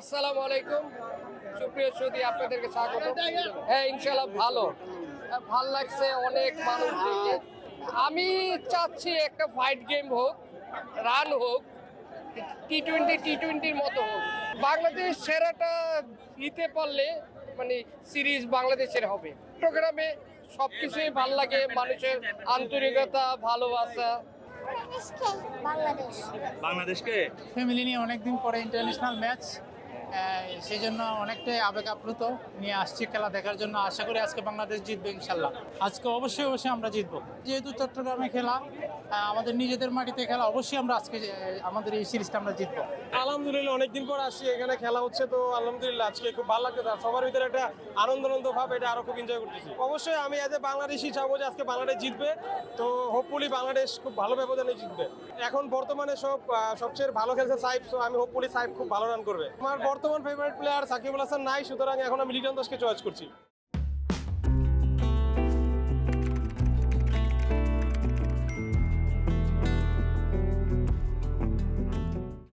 আসসালামু আলাইকুম। সুপ্রিয় সুদী আপনাদেরকে স্বাগত। হ্যাঁ ইনশাল্লাহ ভালো। ভালো লাগছে অনেক মানুষ দেখে। আমি চাচ্ছি একটা ফাইট গেম হোক রান হোক টি টোয়েন্টি টি টোয়েন্টির মতো হোক। বাংলাদেশ সেরাটা নিতে পারলে মানে সিরিজ বাংলাদেশের হবে। প্রোগ্রামে সব কিছুই ভালো লাগে মানুষের আন্তরিকতা ভালোবাসা। বাংলাদেশ বাংলাদেশকে? ফ্যামিলি নিয়ে অনেকদিন পরে ইন্টারন্যাশনাল ম্যাচ সেই জন্য অনেকটাই আবেগ আপ্লুত নিয়ে আসছি খেলা দেখার জন্য। আশা করি আজকে বাংলাদেশ জিতবে ইনশাল্লাহ। আজকে অবশ্যই অবশ্যই আমরা জিতবো। যেহেতু চট্টগ্রামে খেলা আমাদের নিজেদের মাটিতে খেলা, অবশ্যই আমরা আজকে, আমাদের এই সিরিজটা আমরা জিতবো। আলহামদুলিল্লাহ, অনেকদিন পর আসছি। এখানে খেলা হচ্ছে তো আলহামদুলিল্লাহ, আজকে খুব ভালো লাগছে। সবার ভিতরে একটা আনন্দ আনন্দ ভাব, এটা আরও খুব এনজয় করতেছি। অবশ্যই আমি এজ এ বাংলাদেশি চাবো যে আজকে বাংলাদেশ জিতবে। তো হোপফুলি বাংলাদেশ খুব ভালো ব্যবধানে জিতবে। এখন বর্তমানে সব সবচেয়ে ভালো খেলছে সাইব তো আমি হোপফুলি সাইব খুব ভালো রান করবে। আমার বর্তমান ফেভারিট প্লেয়ার সাকিবুল হাসান নাই সুতরাং এখন আমি লিটন দাসকে চয়েস করছি।